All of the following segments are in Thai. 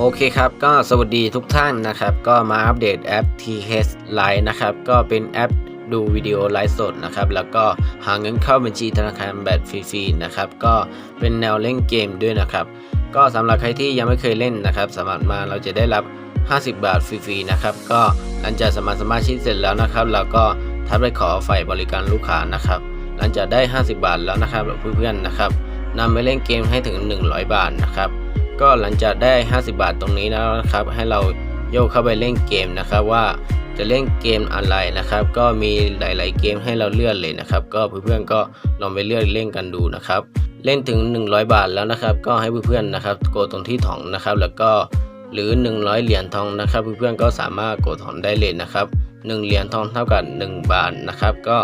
โอเคครับก็สวัสดีทุกท่านนะครับ ก็มาอัปเดตแอป TH Lite นะครับ ก็เป็นแอปดูวิดีโอไลฟ์สดนะครับ แล้วก็หาเงินเข้าบัญชีธนาคารแบบฟรีๆนะครับ ก็เป็นแนวเล่นเกมด้วยนะครับ ก็สำหรับใครที่ยังไม่เคยเล่นนะครับ สมัครมาเราจะได้รับ 50 บาทฟรีๆนะครับ ก็หลังจากสมัครสมาชิกเสร็จแล้วนะครับ เราก็ทักไปขอฝ่ายบริการลูกค้านะครับ หลังจากได้ 50 บาทแล้วนะครับเพื่อนๆนะครับนำไปเล่นเกมให้ถึง 100 บาทนะครับ ก็หลังจากได้ 50 บาทตรงนี้แล้วนะครับ ให้เราโยกเข้าไปเล่นเกมนะครับว่าจะเล่นเกมอะไรนะครับ ก็มีหลาย ๆ เกมให้เราเลือกเลยนะครับ ก็เพื่อนๆก็ลองไปเลือกเล่นกันดูนะครับ เล่นถึง 100 บาทแล้วนะครับ ก็ให้เพื่อนๆนะครับกดตรงที่ถองนะครับ แล้วก็หรือ 100 เหรียญทองนะครับ เพื่อนๆก็สามารถกดถอนได้เลยนะครับ 1 เหรียญทองเท่ากับ 1 บาทนะครับ ก็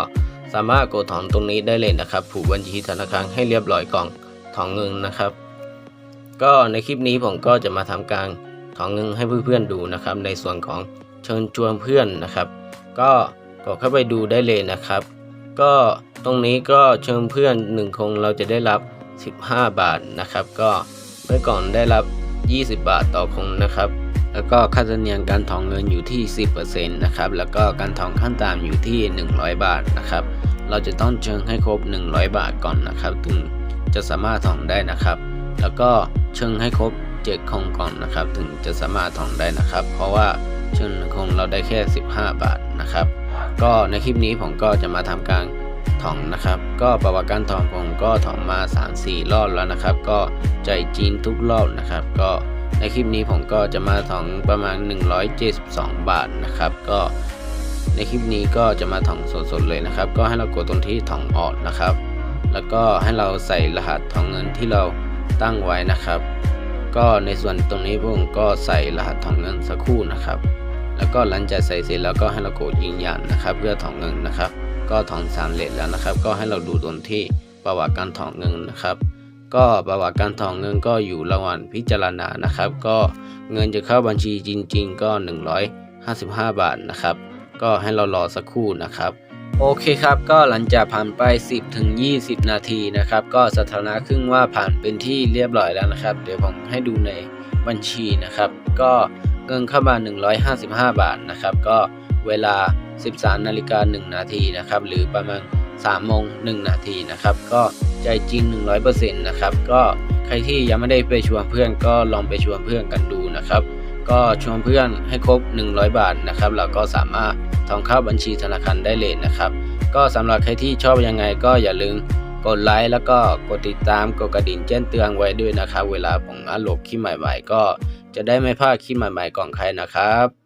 สามารถกดถอนตรงนี้ได้เลยนะครับ ผูกบัญชีธนาคารให้เรียบร้อยก่อนถอนเงินนะครับ ก็ในคลิปนี้ผมก็จะมาทำการถอนเงินให้เพื่อนๆดูนะครับ ในส่วนของเชิญชวนเพื่อนนะครับ ก็กดเข้าไปดูได้เลยนะครับ ก็ตรงนี้ก็เชิญเพื่อนหนึ่งคงเราจะได้รับ 15 บาทนะครับ ก็เมื่อก่อนได้รับ 20 บาทต่อคงนะครับ แล้วก็ค่าธรรมเนียมการถอนเงินอยู่ที่ 10%นะครับแล้วก็การถอนขั้นต่ำอยู่ที่ 100 บาทนะครับ เราจะต้องเชิญให้ครบ 100 บาทก่อนนะครับ ถึงจะสามารถถอนได้นะครับ แล้วก็ เชิงให้ครบ7คงก่อนนะครับ ถึงจะสามารถถอนได้นะครับ เพราะว่าเชิงคงเราได้แค่ 15 บาทนะครับ ก็ในคลิปนี้ผมก็จะมาทำการถอนนะครับ ก็ประวัติการถอนผมก็ถอนมา 3-4 รอบแล้วนะครับ ก็ใจจีนทุกรอบนะครับ ก็ในคลิปนี้ผมก็จะมาถอนประมาณ 172 บาทนะครับ ก็ในคลิปนี้ก็จะมาถอนสดๆเลยนะครับ ก็ให้เรากดตรงที่ถอนออกนะครับ แล้วก็ให้เราใส่รหัสถอนเงินที่เรา ตั้งไว้นะครับ ก็ในส่วนตรงนี้ผมก็ใส่รหัสถอนเงินสักครู่นะครับ แล้วก็หลังจากใส่เสร็จแล้วก็ให้เรากดยืนยันนะครับ เพื่อถอนเงินนะครับ ก็ถอนสามเหรียญแล้วนะครับ ก็ให้เราดูตรงที่ประวัติการถอนเงินนะครับก็ประวัติการถอนเงินก็อยู่ระหว่างพิจารณานะครับ ก็เงินจะเข้าบัญชีจริง ๆ ก็ 155 บาทนะครับ ก็ให้เรารอสักครู่นะครับ โอเคครับก็หลังจากผ่านไป 10ถึง20 นาทีนะครับ ก็สถานะขึ้นว่าผ่านเป็นที่เรียบร้อยแล้วนะครับ เดี๋ยวผมให้ดูในบัญชีนะครับ ก็เงินเข้ามา 155 บาทนะครับ ก็เวลา 13นาฬิกา1นาทีนะครับ หรือประมาณ3โมง1นาทีนะครับ ก็ใจจริง 100%นะครับ ก็ใครที่ยังไม่ได้ไปชวนเพื่อนก็ลองไปชวนเพื่อนกันดูนะครับ ก็ชวนเพื่อนให้ครบ 100 บาทนะครับแล้วก็สามารถ ถอนเข้าบัญชีธนาคารได้เลยนะครับ ก็สำหรับใครที่ชอบยังไงก็อย่าลืมกดไลค์แล้วก็กดติดตามกดกระดิ่งแจ้งเตือนไว้ด้วยนะครับ เวลาผมอัพโหลดคลิปใหม่ ๆ ก็จะได้ไม่พลาดคลิปใหม่ ๆก่อนใครนะครับ